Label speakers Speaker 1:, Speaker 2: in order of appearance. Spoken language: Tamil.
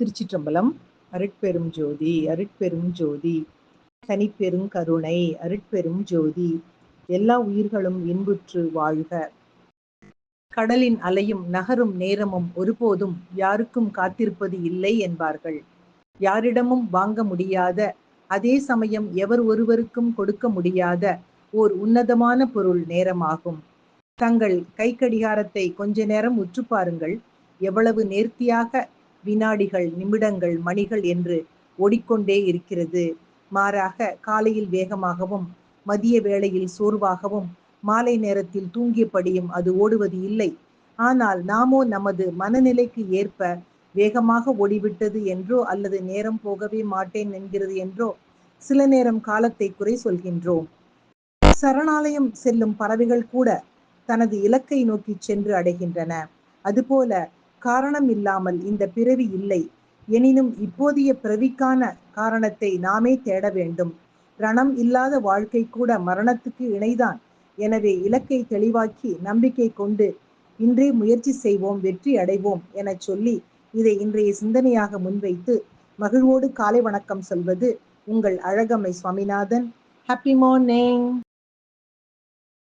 Speaker 1: திருச்சிற்றம்பலம் அருட்பெரும் ஜோதி அருட்பெரும் ஜோதி தனிப்பெரும் கருணை அருட்பெரும் ஜோதி எல்லா உயிர்களும் இன்புற்று வாழ்க. கடலின் அலையும் நகரும் நேரமும் ஒருபோதும் யாருக்கும் காத்திருப்பது இல்லை என்பார்கள். யாரிடமும் வாங்க முடியாத அதே சமயம் எவர் ஒருவருக்கும் கொடுக்க முடியாத ஓர் உன்னதமான பொருள் நேரமாகும். தங்கள் கை கடிகாரத்தை கொஞ்ச நேரம் உற்று பாருங்கள். எவ்வளவு நேர்த்தியாக வினாடிகள் நிமிடங்கள் மணிகள் என்று ஓடிக்கொண்டே இருக்கிறது. மாறாக காலையில் வேகமாகவும் மதிய வேளையில் சோர்வாகவும் மாலை நேரத்தில் தூங்கியபடியும் அது ஓடுவது இல்லை. ஆனால் நாமோ நமது மனநிலைக்கு ஏற்ப வேகமாக ஓடிவிட்டது என்றோ அல்லது நேரம் போகவே மாட்டேன் என்கிறது என்றோ சில நேரம் காலத்தை குறை சொல்கின்றோம். சரணாலயம் செல்லும் பறவைகள் கூட தனது இலக்கை நோக்கி சென்று அடைகின்றன. அதுபோல காரணம் இல்லாமல் இந்த பிறவி இல்லை. எனினும் இப்போதைய பிறவிக்கான காரணத்தை நாமே தேட வேண்டும். ரணம் இல்லாத வாழ்க்கை கூட மரணத்துக்கு இணைதான். எனவே இலக்கை தெளிவாக்கி நம்பிக்கை கொண்டு இன்றே முயற்சி செய்வோம் வெற்றி அடைவோம் என சொல்லி இதை இன்றைய சிந்தனையாக முன்வைத்து மகிழ்வோடு காலை வணக்கம் சொல்வது உங்கள் அழகம்மை சுவாமிநாதன். Happy morning